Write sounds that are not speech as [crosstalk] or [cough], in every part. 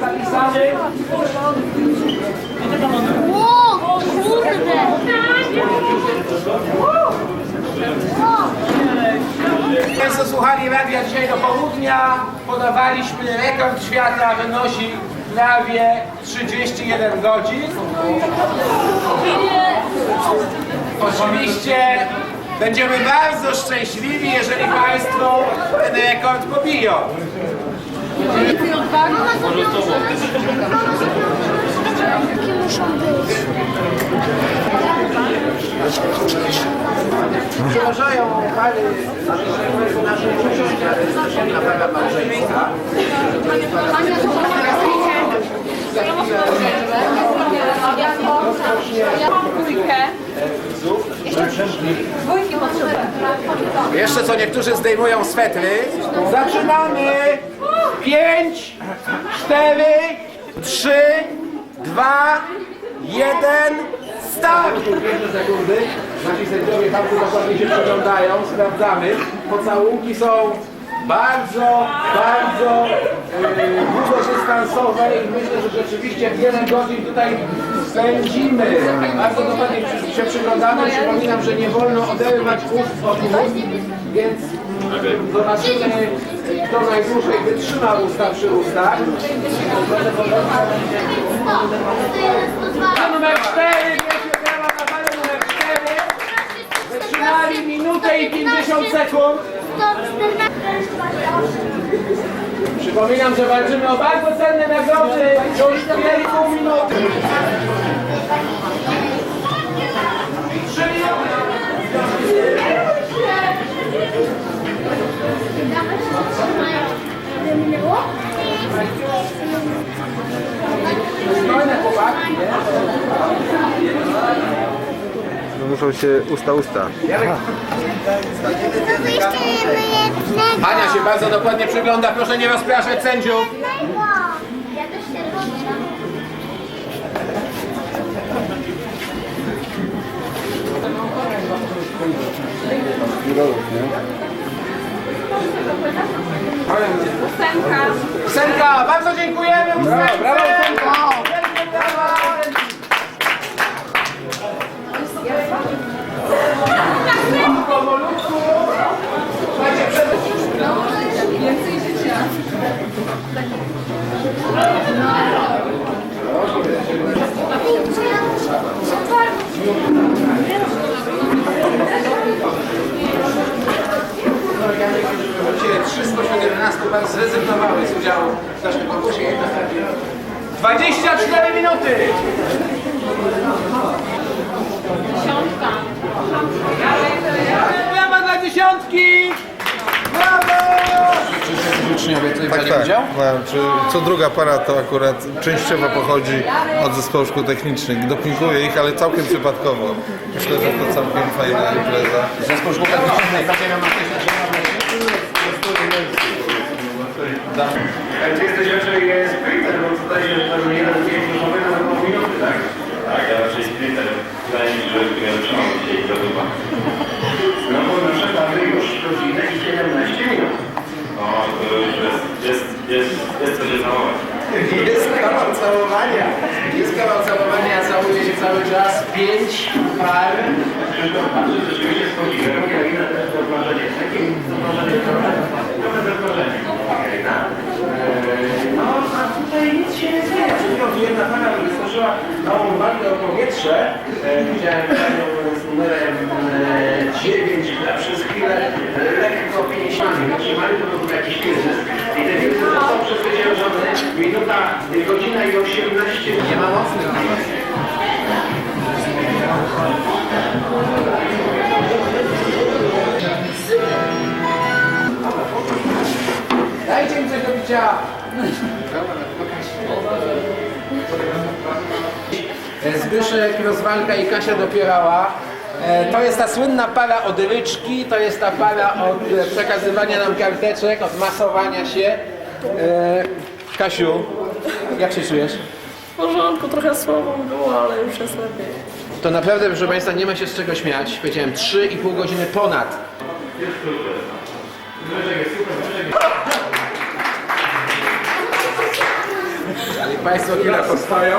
Zapisany. Państwo słuchali radia dzisiaj do południa. Podawaliśmy rekord świata, wynosi prawie 31 godzin. Oczywiście będziemy bardzo szczęśliwi, jeżeli Państwo ten rekord pobiją. Jakie muszą być? Przeważają pary naszej uczestnicy na prawa małżeństwa. Ja mam dwójkę. Jeszcze dwójki potrzebuję. Jeszcze co niektórzy zdejmują swetry. Zaczynamy! 5, 4, 3, 2, 1, start! Pierwsze sekundy. Nasi sędziowie tam tu dokładnie się przyglądają, sprawdzamy. Pocałunki są bardzo, bardzo yy, długodystansowe i myślę, że rzeczywiście wiele godzin tutaj spędzimy. Bardzo dokładnie się przyglądamy. Przypominam, że nie wolno oderwać ust od ust, więc zobaczymy, kto najdłużej wytrzyma usta przy ustach. Poproszę. Numer 4, wielkie brawa na parę numer 4. Wytrzymali minutę i 50 sekund. Przypominam, że walczymy o bardzo cenne nagrody. Już 2,5 minuty. No muszą się usta usta. Ania się bardzo dokładnie przygląda. Proszę nie rozpraszać sędziów. Ja też się robię. Ósemka. Senka, bardzo dziękujemy. Brawo, brawo, Senka. Wielkie brawa. Powolutku. Słuchajcie, przed... Więcej życia. Właściwie spośród 11 pan zrezygnowały z udziału w naszym konkursie. 24 minuty! Dziesiątka. Brawa dla dziesiątki! Brawo! Uczniowie tutaj Tak, tak. udział? No, czy co druga para to akurat częściowo pochodzi od zespołu szkół technicznych. Dopinguję ich, ale całkiem przypadkowo. Myślę, że to całkiem fajna impreza. Zespół szkół technicznych najbardziej Jak jesteś raczej sprinter, bo tutaj to jeden z pięciu powinno na pół minuty, tak? Tak, ja raczej sprinter. Wydaje mi się, że nie wytrzymam dzisiaj dupa. No bo nasze pary już godzinę i 17 minut. No, to już jest, jest, jest, jest co się zachować. Jest kawał całowania. Jest kawał całowania, całuje się cały czas. Pięć par. Rzeczywiście schodziłem, jak ile też to wrażenie. Takie trochę, trochę. Okej, no. Eee, No, a tutaj nic się nie dzieje. Przed chwilą jedna para wyskoczyła nową walkę o powietrze. E, Widziałem panią z numerem e, 9, która przez chwilę lekko pięściami wytrzymali, to był jakiś kryzys. I te kryzysy są przezwyciężone. Minuta, godzina i 18 Nie ma mocnych na was. Dajcie mi coś do picia. Zbyszek, Rozwalka i Kasia Dopierała. E, To jest ta słynna para od ryczki, to jest ta para od e, przekazywania nam karteczek, od masowania się. E, Kasiu, jak się czujesz? W porządku, trochę słabo było, ale już jest lepiej. To naprawdę, proszę Państwa, nie ma się z czego śmiać. Powiedziałem 3,5 godziny ponad. Państwo chwilę postoją,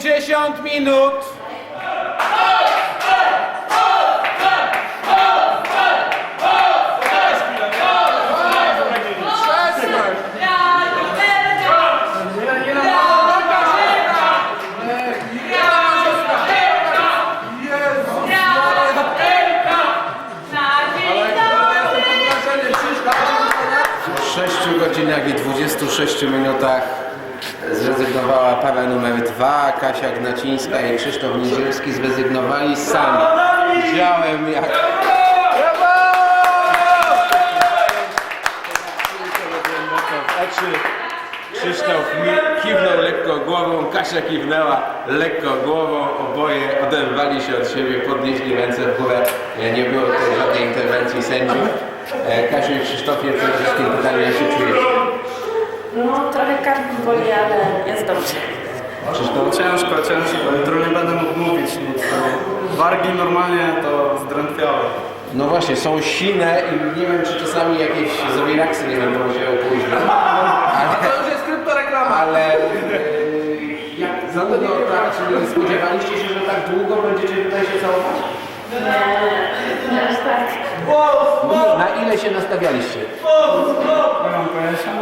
50 minut. Para numer 2, Kasia Gnacińska i Krzysztof Niedzielski zrezygnowali sami. Widziałem jak... Krzysztof kiwnął lekko głową, Kasia kiwnęła lekko głową, oboje oderwali się od siebie, podnieśli ręce w górę. E, Nie było tutaj żadnej interwencji sędziów. E, Kasiu i Krzysztofie, przede wszystkim pytanie, jak się czujecie? Trochę kark boli, ale jest dobrze. Krzysztof? Ciężko, ciężko. Jutro nie będę mógł mówić. No to wargi normalnie to zdrętwiałe. No właśnie, są silne i nie wiem, czy czasami jakieś zawiraksy nie będą się później. Ale to już jest kryptoreklama. Ale e, jak za długo, tak, czyli spodziewaliście się, że tak długo będziecie tutaj się całować? Nie, Na ile się nastawialiście? Nie mam pojęcia,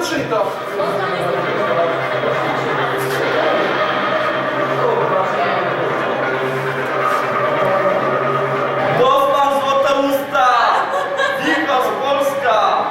wytrzyj to. Dostał złote usta! Wikos Polska!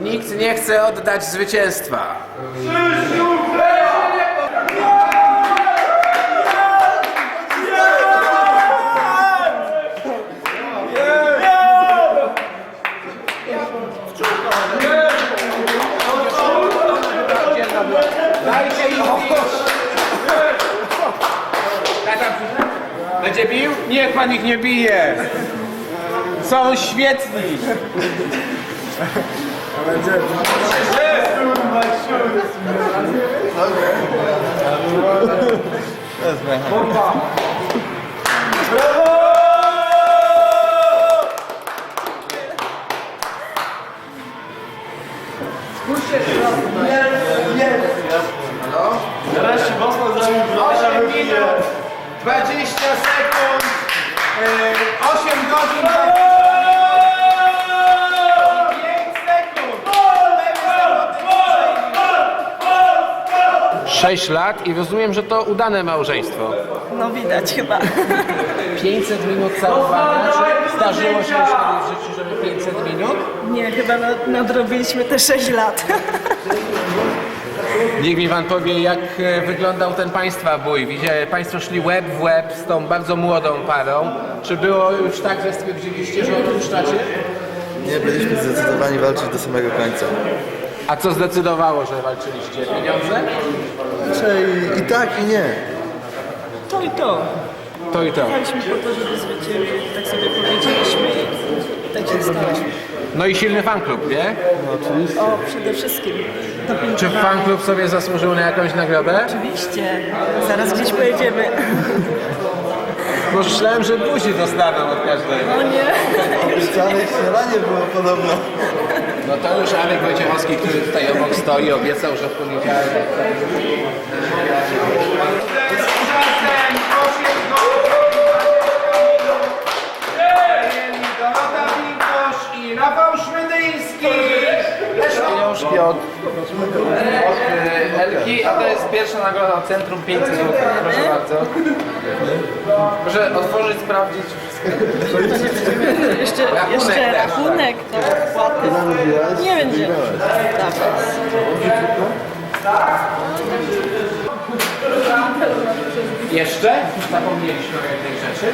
Nikt nie chce oddać zwycięstwa. Dajcie będzie bił? Niech pan ich nie bije. Są świetni. Nareszcie 20 sekund, e, 8 godzin, 5 sekund. 6 lat i rozumiem, że to udane małżeństwo. No widać chyba. 500 minut całowania, czy zdarzyło się już kiedyś w życiu, żeby 500 minut? Nie, chyba nad, nadrobiliśmy te 6 lat. Niech mi pan powie, jak e, wyglądał ten państwa bój. Widzicie, państwo szli łeb w łeb z tą bardzo młodą parą. Czy było już tak, że stwierdziliście, że odpuszczacie? Nie byliśmy zdecydowani walczyć do samego końca. A co zdecydowało, że walczyliście? Pieniądze? Raczej i tak, i nie. To i to. To i to. Graliśmy po to, żeby zwyciężyć. Tak sobie powiedzieliśmy i tak się stało. No i silny fanklub, nie? O, przede wszystkim. Czy fanklub sobie zasłużył na jakąś nagrodę? Oczywiście. Zaraz gdzieś pojedziemy. [laughs] Myślałem, że buzi dostaną od każdego. O nie. Wczoraj śniadanie było podobno. No to już Alek Wojciechowski, który tutaj obok stoi, obiecał, że w poniedziałek... Centrum 500 zł. Proszę bardzo. Proszę otworzyć, sprawdzić Jeszcze, Rachunek jeszcze też, rachunek. Tak. Nie będzie. Jeszcze? Zapomnieliśmy o jednej rzeczy.